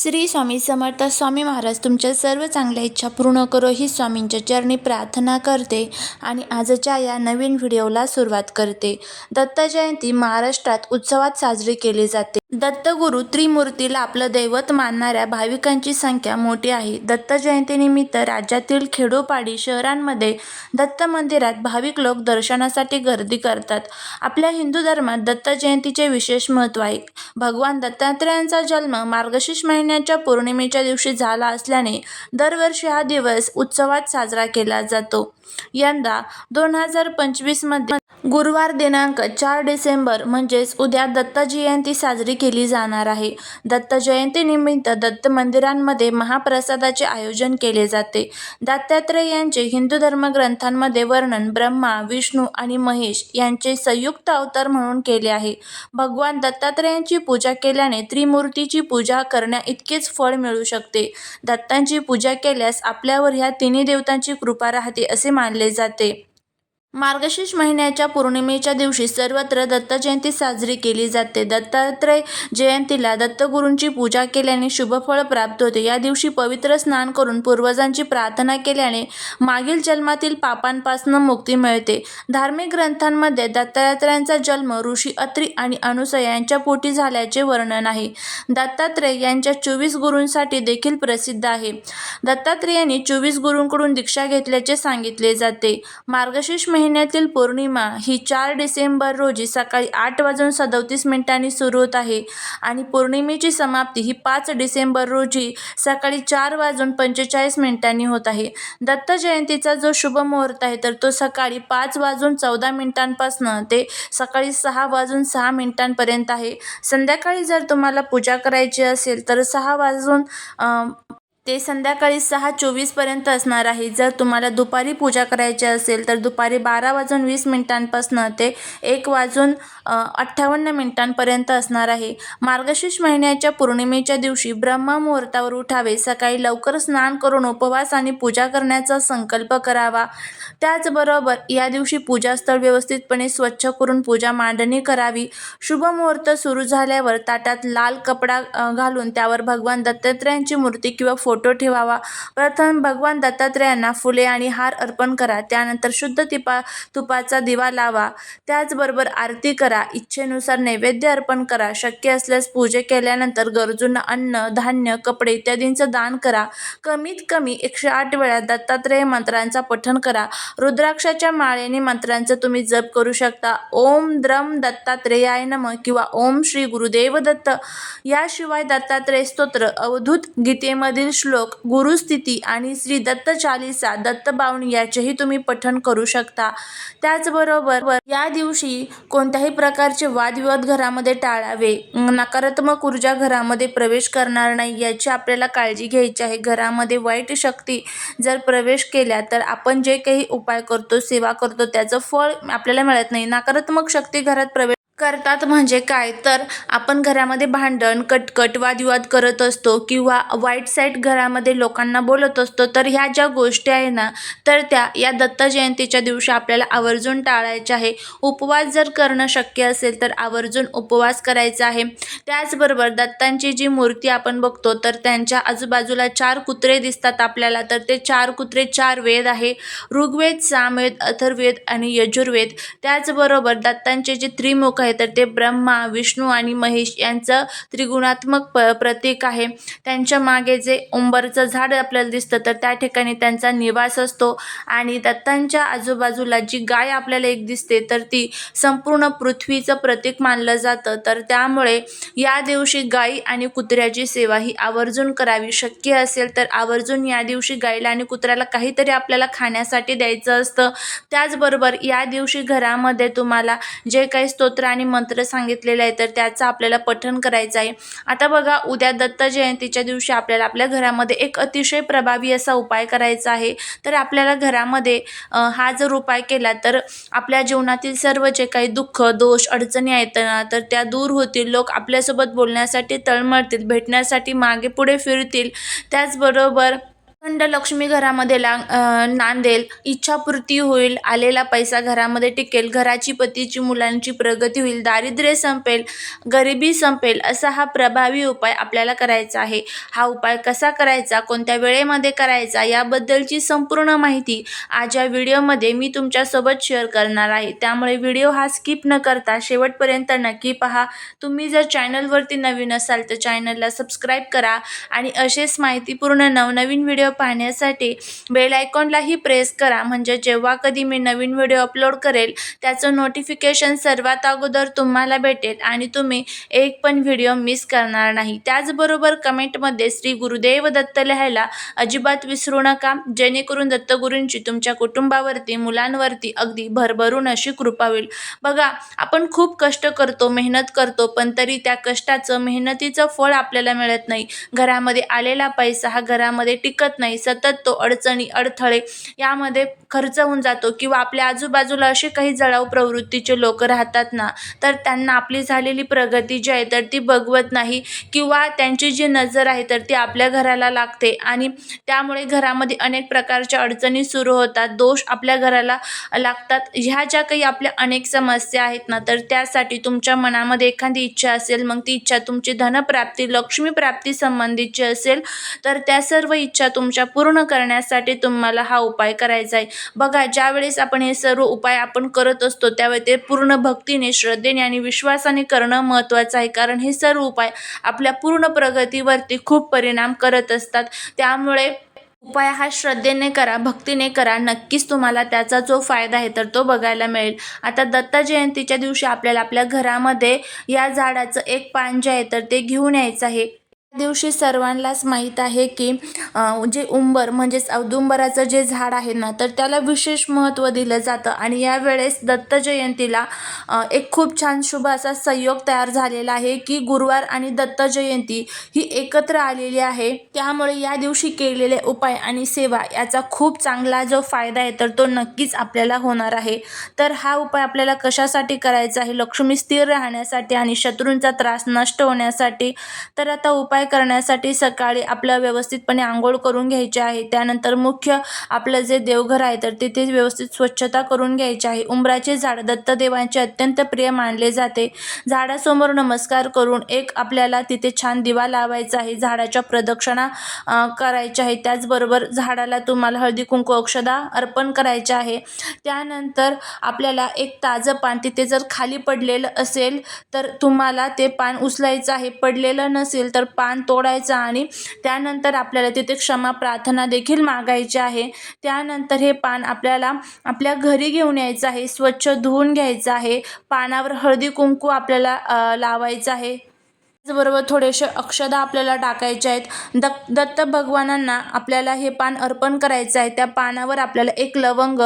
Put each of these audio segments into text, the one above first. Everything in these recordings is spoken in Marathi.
श्री स्वामी समर्थ स्वामी महाराज तुमच्या सर्व चांगल्या इच्छा पूर्ण करो ही स्वामींच्या चरणी प्रार्थना करते आणि आजच्या या नवीन व्हिडिओला सुरुवात करते. दत्त जयंती महाराष्ट्रात उत्सवात साजरी केली जाते. दत्तगुरू त्रिमूर्तीला आपलं दैवत मानणाऱ्या भाविकांची संख्या मोठी आहे. दत्त जयंतीनिमित्त राज्यातील खेडोपाडी शहरांमध्ये दत्त मंदिरात भाविक लोक दर्शनासाठी गर्दी करतात. आपल्या हिंदू धर्मात दत्त जयंतीचे विशेष महत्त्व आहे. भगवान दत्तात्रेयांचा जन्म मार्गशीर्ष महिन्याच्या पौर्णिमेच्या दिवशी झाला असल्याने दरवर्षी हा दिवस उत्सवात साजरा केला जातो. यंदा दोन हजार पंचवीसमध्ये गुरुवार दिनांक चार डिसेंबर म्हणजेच उद्या दत्त जयंती साजरी केली जाणार आहे. दत्त जयंतीनिमित्त दत्त मंदिरांमध्ये महाप्रसादाचे आयोजन केले जाते. दत्तात्रेय यांचे हिंदू धर्मग्रंथांमध्ये वर्णन ब्रह्मा विष्णू आणि महेश यांचे संयुक्त अवतार म्हणून केले आहे. भगवान दत्तात्रयांची पूजा केल्याने त्रिमूर्तीची पूजा करण्या इतकेच फळ मिळू शकते. दत्तांची पूजा केल्यास आपल्यावर ह्या तिन्ही देवतांची कृपा राहते असे मानले जाते. मार्गशीर्ष महिन्याच्या पौर्णिमेच्या दिवशी सर्वत्र दत्त जयंती साजरी केली जाते. दत्तात्रय जयंतीला दत्तगुरूंची पूजा केल्याने शुभफळ प्राप्त होते. या दिवशी पवित्र स्नान करून पूर्वजांची प्रार्थना केल्याने मागील जन्मातील पापांपासून मुक्ती मिळते. धार्मिक ग्रंथांमध्ये दत्तात्रयांचा जन्म ऋषी अत्री आणि अनुसया यांच्या पोटी झाल्याचे वर्णन आहे. दत्तात्रय यांच्या चोवीस गुरूंसाठी देखील प्रसिद्ध आहे. दत्तात्रेयांनी चोवीस गुरूंकडून दीक्षा घेतल्याचे सांगितले जाते. मार्गशीर्ष महिन्यातील पौर्णिमा ही चार डिसेंबर रोजी सकाळी आठ वाजून सदोतीस मिनिटांनी सुरू होत आहे. आणि पौर्णिमेची समाप्ती ही पाच डिसेंबर रोजी सकाळी चार वाजून पंचेचाळीस मिनिटांनी होत आहे. दत्त जयंतीचा जो शुभ मुहूर्त आहे तर तो सकाळी पाच वाजून चौदा मिनिटांपासून ते सकाळी सहा वाजून सहा मिनिटांपर्यंत आहे. संध्याकाळी जर तुम्हाला पूजा करायची असेल तर सहा वाजून ते संध्याकाळी सहा चोवीसपर्यंत असणार आहे. जर तुम्हाला दुपारी पूजा करायची असेल तर दुपारी बारा वाजून वीस मिनिटांपासून ते एक वाजून अठ्ठावन्न मिनिटांपर्यंत असणार आहे. मार्गशीर्ष महिन्याच्या पौर्णिमेच्या दिवशी ब्रह्ममुहूर्तावर उठावे. सकाळी लवकर स्नान करून उपवास आणि पूजा करण्याचा संकल्प करावा. त्याचबरोबर या दिवशी पूजास्थळ व्यवस्थितपणे स्वच्छ करून पूजा मांडणी करावी. शुभ मुहूर्त सुरू झाल्यावर ताटात लाल कपडा घालून त्यावर भगवान दत्तात्रयांची मूर्ती किंवा फोटो फोटो ठेवावा. प्रथम भगवान दत्तात्रेयांना फुले आणि हार अर्पण करा. त्यानंतर शुद्ध तिपा तुपाचा दिवा लावा. त्याचबरोबर आरती करा. इच्छेनुसार नैवेद्य अर्पण करा. शक्य असल्यास पूजे केल्यानंतर गरजूंना अन्न धान्य कपडे इत्यादींचं दान करा. कमीत कमी एकशे आठ वेळा दत्तात्रेय मंत्रांचा पठण करा. रुद्राक्षाच्या माळेने मंत्रांचा तुम्ही जप करू शकता. ओम द्रम दत्तात्रेयाय नम किंवा ओम श्री गुरुदेव दत्त. याशिवाय दत्तात्रेय स्तोत्र अवधूत गीतेमधील श्लोक गुरुस्थिती आणि श्री दत्त चालिसा दत्त बावणी याचेही तुम्ही पठण करू शकता. त्याचबरोबर या दिवशी कोणत्याही प्रकारचे वादविवाद घरामध्ये टाळावे. नकारात्मक ऊर्जा घरामध्ये प्रवेश करणार नाही याची आपल्याला काळजी घ्यायची आहे. घरामध्ये वाईट शक्ती जर प्रवेश केल्या तर आपण जे काही उपाय करतो सेवा करतो त्याचं फळ आपल्याला मिळत नाही. नकारात्मक शक्ती घरात प्रवेश करतात म्हणजे काय? तर आपण घरामध्ये भांडण कटकट वादविवाद करत असतो किंवा वाईट साईट घरामध्ये लोकांना बोलत असतो तर ह्या ज्या गोष्टी आहे ना तर त्या या दत्त जयंतीच्या दिवशी आपल्याला आवर्जून टाळायच्या आहे. उपवास जर करणं शक्य असेल तर आवर्जून उपवास करायचा आहे. त्याचबरोबर दत्तांची जी मूर्ती आपण बघतो तर त्यांच्या आजूबाजूला चार कुत्रे दिसतात आपल्याला तर ते चार कुत्रे चार वेद आहे. ऋग्वेद सामवेद अथर्वेद आणि यजुर्वेद. त्याचबरोबर दत्तांचे जे त्रिमुख आहे तर ते ब्रह्मा विष्णू आणि महेश यांचं त्रिगुणात्मक प प्रतीक आहे. त्यांच्या मागे जे उंबरचं झाड आपल्याला दिसतं तर त्या ठिकाणी त्यांचा निवास असतो. आणि दत्तांच्या आजूबाजूला जी गाय आपल्याला एक दिसते तर ती संपूर्ण पृथ्वीचं प्रतीक मानलं जातं. तर त्यामुळे या दिवशी गाई आणि कुत्र्याची सेवा ही आवर्जून करावी शक्य असेल तर आवर्जून या दिवशी गायीला आणि कुत्र्याला काहीतरी आपल्याला खाण्यासाठी द्यायचं असतं. त्याचबरोबर या दिवशी घरामध्ये तुम्हाला जे काही स्तोत्र आणि मंत्र सांगितलेले आहे तर त्याचं आपल्याला पठण करायचं आहे. आता बघा उद्या दत्त जयंतीच्या दिवशी आपल्याला आपल्या घरामध्ये एक अतिशय प्रभावी असा उपाय करायचा आहे. तर आपल्याला घरामध्ये हा जर उपाय केला तर आपल्या जीवनातील सर्व जे काही दुःख दोष अडचणी आहेत ना तर त्या दूर होतील. लोक आपल्यासोबत बोलण्यासाठी तळमळतील भेटण्यासाठी मागे पुढे फिरतील. त्याचबरोबर अखंड लक्ष्मी घरामध्ये ला नांदेल. इच्छापूर्ती होईल आलेला पैसा घरामध्ये टिकेल घराची पतीची मुलांची प्रगती होईल दारिद्र्य संपेल गरिबी संपेल असा हा प्रभावी उपाय आपल्याला करायचा आहे. हा उपाय कसा करायचा कोणत्या वेळेमध्ये करायचा याबद्दलची संपूर्ण माहिती आज या व्हिडिओमध्ये मी तुमच्यासोबत शेअर करणार आहे. त्यामुळे व्हिडिओ हा स्किप न करता शेवटपर्यंत नक्की पहा. तुम्ही जर चॅनलवरती नवीन असाल तर चॅनलला सबस्क्राईब करा आणि असेच माहितीपूर्ण नवनवीन व्हिडिओ पाहण्यासाठी बेल आयकॉनलाही प्रेस करा. म्हणजे जेव्हा कधी मी नवीन व्हिडिओ अपलोड करेल त्याचं नोटिफिकेशन सर्वात अगोदर तुम्हाला भेटेल आणि तुम्ही एक पण व्हिडिओ मिस करणार नाही. त्याचबरोबर कमेंटमध्ये श्री गुरुदेव दत्त लिहायला अजिबात विसरू नका. जेणेकरून दत्तगुरूंची तुमच्या कुटुंबावरती मुलांवरती अगदी भरभरून अशी कृपा होईल. बघा आपण खूप कष्ट करतो मेहनत करतो पण तरी त्या कष्टाचं मेहनतीचं फळ आपल्याला मिळत नाही. घरामध्ये आलेला पैसा हा घरामध्ये टिकत नाही सतत तो अडचणी अडथळे यामध्ये खर्च होऊन जातो किंवा आपल्या आजूबाजूला असे काही जळाऊ प्रवृत्तीचे लोक राहतात ना तर त्यांना आपली झालेली प्रगती जी आहे तर ती बघवत नाही किंवा त्यांची जी नजर आहे तर ती आपल्या घराला लागते आणि त्यामुळे घरामध्ये अनेक प्रकारच्या अडचणी सुरू होतात दोष आपल्या घराला लागतात. ह्या ज्या काही आपल्या अनेक समस्या आहेत ना तर त्यासाठी तुमच्या मनामध्ये एखादी इच्छा असेल मग ती इच्छा तुमची धनप्राप्ती लक्ष्मीप्राप्ती संबंधीची असेल तर त्या सर्व इच्छा तुम तुमच्या पूर्ण करण्यासाठी तुम्हाला हा उपाय करायचा आहे. बघा ज्यावेळेस आपण हे सर्व उपाय आपण करत असतो त्यावेळी ते पूर्ण भक्तीने श्रद्धेने आणि विश्वासाने करणं महत्त्वाचं आहे. कारण हे सर्व उपाय आपल्या पूर्ण प्रगतीवरती खूप परिणाम करत असतात. त्यामुळे उपाय हा श्रद्धेने करा भक्तीने करा. नक्कीच तुम्हाला त्याचा जो फायदा आहे तर तो बघायला मिळेल. आता दत्त जयंतीच्या दिवशी आपल्याला आपल्या घरामध्ये या झाडाचं एक पान जे आहे तर ते घेऊन यायचं आहे. दिवशी सर्वांनाच माहीत आहे की जे उंबर म्हणजेच औदुंबराचं जे झाड आहे ना तर त्याला विशेष महत्त्व दिलं जातं. आणि यावेळेस दत्त जयंतीला एक खूप छान शुभ असा संयोग तयार झालेला आहे की गुरुवार आणि दत्त जयंती ही एकत्र आलेली आहे. त्यामुळे या दिवशी केलेले उपाय आणि सेवा याचा खूप चांगला जो फायदा आहे तर तो नक्कीच आपल्याला होणार आहे. तर हा उपाय आपल्याला कशासाठी करायचा आहे? लक्ष्मी स्थिर राहण्यासाठी आणि शत्रूंचा त्रास नष्ट होण्यासाठी? तर आता उपाय करण्यासाठी सकाळी आपल्या व्यवस्थितपणे आंघोळ करून घ्यायची आहे. त्यानंतर मुख्य आपलं जे देवघर आहे तर तिथे व्यवस्थित स्वच्छता करून घ्यायची आहे. उंबराचे झाड दत्तदेवांचे अत्यंत प्रिय मानले जाते. झाडासमोर नमस्कार करून एक आपल्याला तिथे छान दिवा लावायचा आहे. झाडाच्या प्रदक्षिणा करायच्या आहे त्याचबरोबर झाडाला तुम्हाला हळदी कुंकू अक्षदा अर्पण करायचे आहे. त्यानंतर आपल्याला एक ताजं पान तिथे जर खाली पडलेलं असेल तर तुम्हाला ते पान उचलायचं आहे. पडलेलं नसेल तर पान पान तोडायचं आणि त्यानंतर आपल्याला तिथे क्षमा प्रार्थना देखील मागायची आहे. त्यानंतर हे पान आपल्याला आपल्या घरी घेऊन यायचं आहे. स्वच्छ धुवून घ्यायचं आहे. पानावर हळदी कुंकू आपल्याला लावायचं आहे. त्याचबरोबर थोडेसे अक्षदा आपल्याला टाकायचे आहेत. दत्त दत्त भगवानांना आपल्याला हे पान अर्पण करायचं आहे. त्या पानावर आपल्याला एक लवंग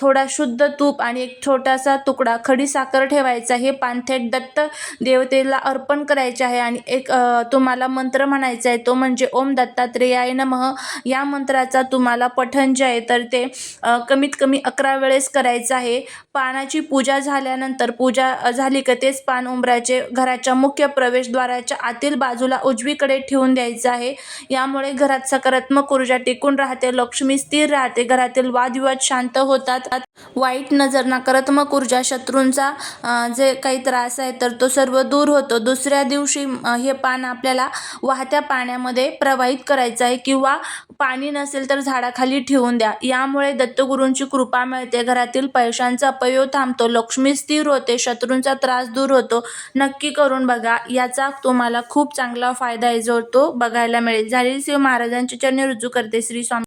थोडा शुद्ध तूप आणि एक छोटासा तुकडा खडी साखर ठेवायचा हे पान थेट दत्त देवतेला अर्पण करायचे आहे आणि एक तुम्हाला मंत्र म्हणायचा आहे. तो म्हणजे ओम दत्तात्रेयाय नमः. या मंत्राचा तुम्हाला पठण जे आहे तर ते कमीत कमी अकरा वेळेस करायचं आहे. पानाची पूजा झाल्यानंतर पूजा झाली का तेच पान उंबराचे घराच्या मुख्य प्रवेशद्वारा घराच्या आतील बाजूला उजवीकडे ठेवून द्यायचं आहे. यामुळे घरात सकारात्मक ऊर्जा टिकून राहते. लक्ष्मी स्थिर राहते. घरातील वादविवाद शांत होतात. वाईट नजर नकारात्मक ऊर्जा शत्रूंचा जे काही त्रास आहे तर तो सर्व दूर होतो. दुसऱ्या दिवशी हे पान आपल्याला वाहत्या पाण्यामध्ये प्रवाहित करायचं आहे किंवा पाणी नसेल तर झाडाखाली ठेवून द्या. यामुळे दत्तगुरूंची कृपा मिळते. घरातील पैशांचा अपयोग थांबतो. लक्ष्मी स्थिर होते. शत्रूंचा त्रास दूर होतो. नक्की करून बघा. याचा तुम्हाला खूप चांगला फायदा आहे. जो तो बघायला मिळेल. झालेली शिव महाराजांच्या चरणी रुजू करते. श्री स्वामी